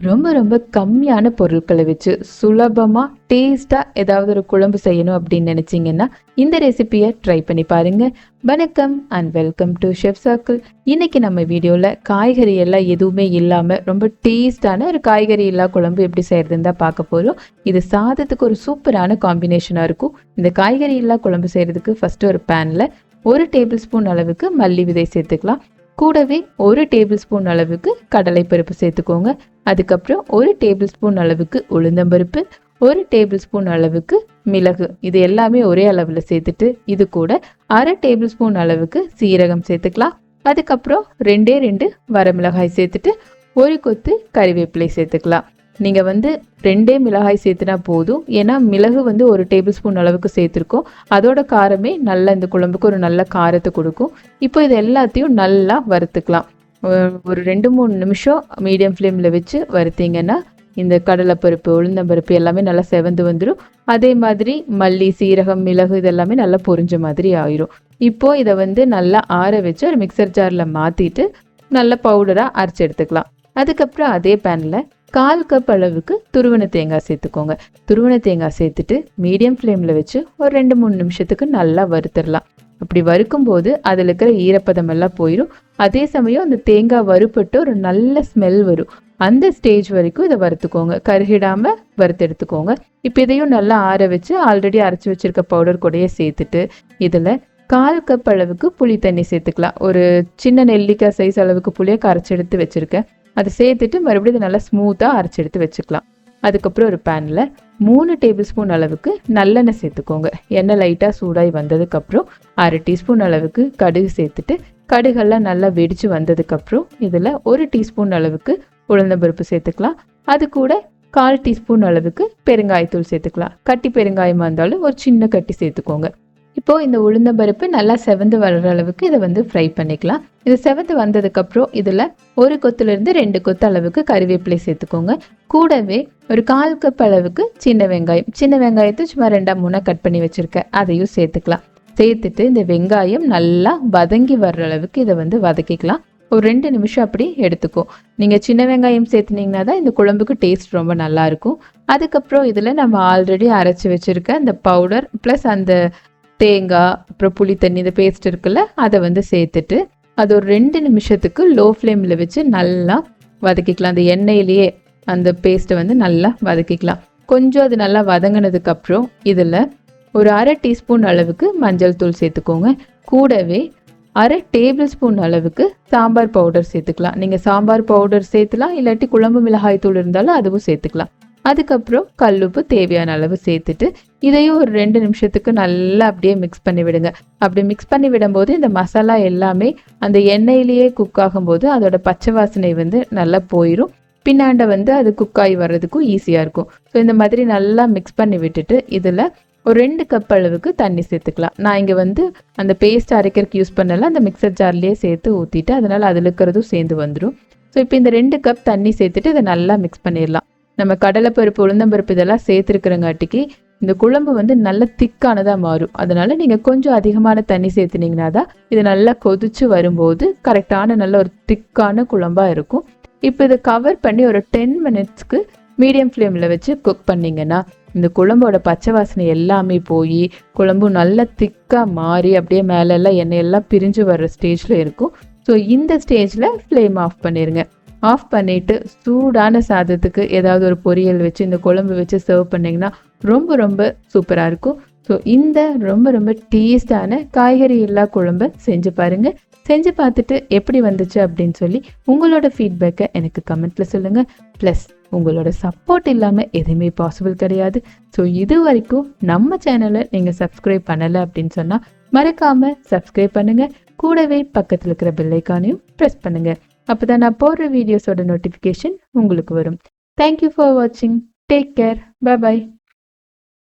ரொம்ப ரொம்ப கம்மியான பொருட்களை வச்சு சுலபமாக டேஸ்ட்டாக ஏதாவது ஒரு குழம்பு செய்யணும் அப்படின்னு நினச்சிங்கன்னா இந்த ரெசிபியை ட்ரை பண்ணி பாருங்க. வணக்கம் and welcome to chef circle இன்னைக்கு நம்ம வீடியோவில் காய்கறி எல்லாம் எதுவுமே இல்லாமல் ரொம்ப டேஸ்டான ஒரு காய்கறி இல்லா குழம்பு எப்படி செய்யறதுன்னு தான் பார்க்க போகிறோம் இது சாதத்துக்கு ஒரு சூப்பரான காம்பினேஷனாக இருக்கும். இந்த காய்கறி இல்லா குழம்பு செய்கிறதுக்கு ஃபஸ்ட்டு ஒரு பேனில் ஒரு டேபிள் ஸ்பூன் அளவுக்கு மல்லி விதை சேர்த்துக்கலாம். கூடவே ஒரு டேபிள் ஸ்பூன் அளவுக்கு கடலைப்பருப்பு சேர்த்துக்கோங்க. அதுக்கப்புறம் ஒரு டேபிள் ஸ்பூன் அளவுக்கு உளுந்தம்பருப்பு ஒரு டேபிள் ஸ்பூன் அளவுக்கு மிளகு. இது எல்லாமே ஒரே அளவில் சேர்த்துட்டு இது கூட அரை டேபிள் ஸ்பூன் அளவுக்கு சீரகம் சேர்த்துக்கலாம். அதுக்கப்புறம் ரெண்டே ரெண்டு வரமிளகாய் சேர்த்துட்டு ஒரு கொத்து கறிவேப்பிலை சேர்த்துக்கலாம். நீங்கள் வந்து ரெண்டே மிளகாய் சேர்த்துனா போதும். ஏன்னா மிளகு வந்து ஒரு டேபிள் ஸ்பூன் அளவுக்கு சேர்த்துருக்கோம். அதோட காரமே நல்ல இந்த குழம்புக்கு ஒரு நல்ல காரத்தை கொடுக்கும். இப்போ இது எல்லாத்தையும் நல்லா வறுத்துக்கலாம். ஒரு ரெண்டு மூணு நிமிஷம் மீடியம் ஃப்ளேமில் வச்சு வறுத்தீங்கன்னா இந்த கடலைப்பருப்பு உளுந்தம்பருப்பு எல்லாமே நல்லா செவந்து வந்துடும் அதே மாதிரி மல்லி சீரகம் மிளகு இதெல்லாமே நல்லா பொரிஞ்ச மாதிரி ஆயிரும். இப்போ இதை வந்து நல்லா ஆற வச்சு ஒரு மிக்சர் ஜாரில் மாற்றிட்டு நல்ல பவுடராக அரைச்சி எடுத்துக்கலாம். அதுக்கப்புறம் அதே பேனில் கால் கப் அளவுக்கு துருவன தேங்காய் சேர்த்துக்கோங்க. துருவன தேங்காய் சேர்த்துட்டு மீடியம் ஃப்ளேமில் வச்சு ஒரு ரெண்டு மூணு நிமிஷத்துக்கு நல்லா வறுத்துடலாம். அப்படி வறுக்கும் போது அதில் இருக்கிற ஈரப்பதம் எல்லாம் போயிடும் அதே சமயம் அந்த தேங்காய் வறுப்பட்டு ஒரு நல்ல ஸ்மெல் வரும். அந்த ஸ்டேஜ் வரைக்கும் இதை வறுத்துக்கோங்க. கருகிடாம வறுத்து எடுத்துக்கோங்க. இப்போ இதையும் நல்லா ஆற வச்சு ஆல்ரெடி அரைச்சி வச்சிருக்க பவுடர் கூடயே சேர்த்துட்டு இதில் கால் கப் அளவுக்கு புளி தண்ணி சேர்த்துக்கலாம். ஒரு சின்ன நெல்லிக்காய் சைஸ் அளவுக்கு புளியை கரைச்சி எடுத்து வச்சுருக்கேன். அதை சேர்த்துட்டு மறுபடியும் இதை நல்லா ஸ்மூத்தாக அரைச்சி எடுத்து வச்சுக்கலாம். அதுக்கப்புறம் ஒரு பேனில் மூணு டேபிள் ஸ்பூன் அளவுக்கு நல்லெண்ணெய் சேர்த்துக்கோங்க. எண்ணெய் லைட்டாக சூடாகி வந்ததுக்கப்புறம் அரை டீஸ்பூன் அளவுக்கு கடுகு சேர்த்துட்டு கடுகெல்லாம் நல்லா வெடித்து வந்ததுக்கப்புறம் இதில் ஒரு டீஸ்பூன் அளவுக்கு உளுந்தம்பருப்பு சேர்த்துக்கலாம். அது கூட கால் டீஸ்பூன் அளவுக்கு பெருங்காயத்தூள் சேர்த்துக்கலாம். கட்டி பெருங்காயமாக இருந்தாலும் ஒரு சின்ன கட்டி சேர்த்துக்கோங்க. இப்போது இந்த உளுந்தம்பருப்பு நல்லா செவந்து வர்ற அளவுக்கு இதை வந்து ஃப்ரை பண்ணிக்கலாம். இது செவந்து வந்ததுக்கப்புறம் இதில் ஒரு கொத்துலேருந்து ரெண்டு கொத்து அளவுக்கு கறிவேப்பிலை சேர்த்துக்கோங்க. கூடவே ஒரு கால் கப் அளவுக்கு சின்ன வெங்காயம். சின்ன வெங்காயத்தை சும்மா ரெண்டாம் மூணாக கட் பண்ணி வச்சுருக்கேன். அதையும் சேர்த்துக்கலாம். சேர்த்துட்டு இந்த வெங்காயம் நல்லா வதங்கி வர்ற அளவுக்கு இதை வந்து வதக்கிக்கலாம். ஒரு ரெண்டு நிமிஷம் அப்படி எடுத்துக்கும் நீங்கள் சின்ன வெங்காயம் சேர்த்துனீங்கன்னா தான் இந்த குழம்புக்கு டேஸ்ட் ரொம்ப நல்லாயிருக்கும் அதுக்கப்புறம் இதில் நம்ம ஆல்ரெடி அரைச்சி வச்சுருக்க அந்த பவுடர் ப்ளஸ் அந்த தேங்காய் அப்புறம் புளி தண்ணி இந்த பேஸ்ட் இருக்குல்ல அதை வந்து சேர்த்துட்டு அது ஒரு ரெண்டு நிமிஷத்துக்கு லோ ஃப்ளேமில் வச்சு நல்லா வதக்கிக்கலாம். அந்த எண்ணெயிலேயே அந்த பேஸ்ட்டை வந்து நல்லா வதக்கிக்கலாம். கொஞ்சம் அது நல்லா வதங்கினதுக்கப்புறம் இதில் ஒரு அரை டீஸ்பூன் அளவுக்கு மஞ்சள் தூள் சேர்த்துக்கோங்க. கூடவே அரை டேபிள் ஸ்பூன் அளவுக்கு சாம்பார் பவுடர் சேர்த்துக்கலாம். நீங்கள் சாம்பார் பவுடர் சேர்த்துலாம் இல்லாட்டி குழம்பு மிளகாய் தூள் இருந்தாலும் அதுவும் சேர்த்துக்கலாம். அதுக்கப்புறம் கல்லுப்பு தேவையான அளவு சேர்த்துட்டு இதையும் ஒரு ரெண்டு நிமிஷத்துக்கு நல்லா அப்படியே மிக்ஸ் பண்ணி விடுங்க. அப்படி மிக்ஸ் பண்ணி விடும்போது இந்த மசாலா எல்லாமே அந்த எண்ணெயிலேயே குக் ஆகும்போது அதோட பச்சை வாசனை வந்து நல்லா போயிடும் பின்னாண்ட வந்து அது குக் ஆகி வர்றதுக்கும் ஈஸியாக இருக்கும். ஸோ இந்த மாதிரி நல்லா மிக்ஸ் பண்ணி விட்டுட்டு இதில் ஒரு ரெண்டு கப் அளவுக்கு தண்ணி சேர்த்துக்கலாம். நான் இங்கே வந்து அந்த பேஸ்ட் அரைக்கிறதுக்கு யூஸ் பண்ணல அந்த மிக்சர் ஜார்லேயே சேர்த்து ஊற்றிட்டு அதனால் அதில் இருக்கிறதும் சேர்ந்து வந்துடும் ஸோ இப்போ இந்த ரெண்டு கப் தண்ணி சேர்த்துட்டு இதை நல்லா மிக்ஸ் பண்ணிடலாம். நம்ம கடலைப்பருப்பு உளுந்தம்பருப்பு இதெல்லாம் சேர்த்துருக்குறங்காட்டிக்கு இந்த குழம்பு வந்து நல்ல திக்கானதாக மாறும். அதனால நீங்கள் கொஞ்சம் அதிகமான தண்ணி சேர்த்துனீங்கன்னா தான் இது நல்லா கொதிச்சு வரும்போது கரெக்டான நல்ல ஒரு திக்கான குழம்பாக இருக்கும். இப்போ இதை கவர் பண்ணி ஒரு டென் மினிட்ஸ்க்கு மீடியம் ஃப்ளேமில் வச்சு குக் பண்ணிங்கன்னா இந்த குழம்போட பச்சை வாசனை எல்லாமே போய் குழம்பும் நல்லா திக்காக மாறி அப்படியே மேலெல்லாம் எண்ணெயெல்லாம் பிரிஞ்சு வர்ற ஸ்டேஜில் இருக்கும். ஸோ இந்த ஸ்டேஜில் ஃப்ளேம் ஆஃப் பண்ணிடுங்க ஆஃப் பண்ணிவிட்டு சூடான சாதத்துக்கு ஏதாவது ஒரு பொரியல் வச்சு இந்த குழம்பு வச்சு சர்வ் பண்ணிங்கன்னா ரொம்ப ரொம்ப சூப்பராக இருக்கும். ஸோ இந்த ரொம்ப ரொம்ப டேஸ்டான காய்கறி இல்லா குழம்பு செஞ்சு பாருங்கள் செஞ்சு பார்த்துட்டு எப்படி வந்துச்சு அப்படின்னு சொல்லி உங்களோட ஃபீட்பேக்கை எனக்கு கமெண்ட்டில் சொல்லுங்கள் ப்ளஸ் உங்களோட சப்போர்ட் இல்லாமல் எதுவுமே பாசிபிள் கிடையாது. ஸோ இது வரைக்கும் நம்ம சேனலை நீங்கள் சப்ஸ்கிரைப் பண்ணலை அப்படின்னு சொன்னால் மறக்காமல் சப்ஸ்கிரைப் பண்ணுங்கள் கூடவே பக்கத்தில் இருக்கிற பெல்லைக்கானையும் ப்ரெஸ் பண்ணுங்கள் அப்போ தான் நான் போடுற வீடியோஸோட நோட்டிஃபிகேஷன் உங்களுக்கு வரும். தேங்க்யூ ஃபார் வாட்சிங் டேக் கேர் பாய்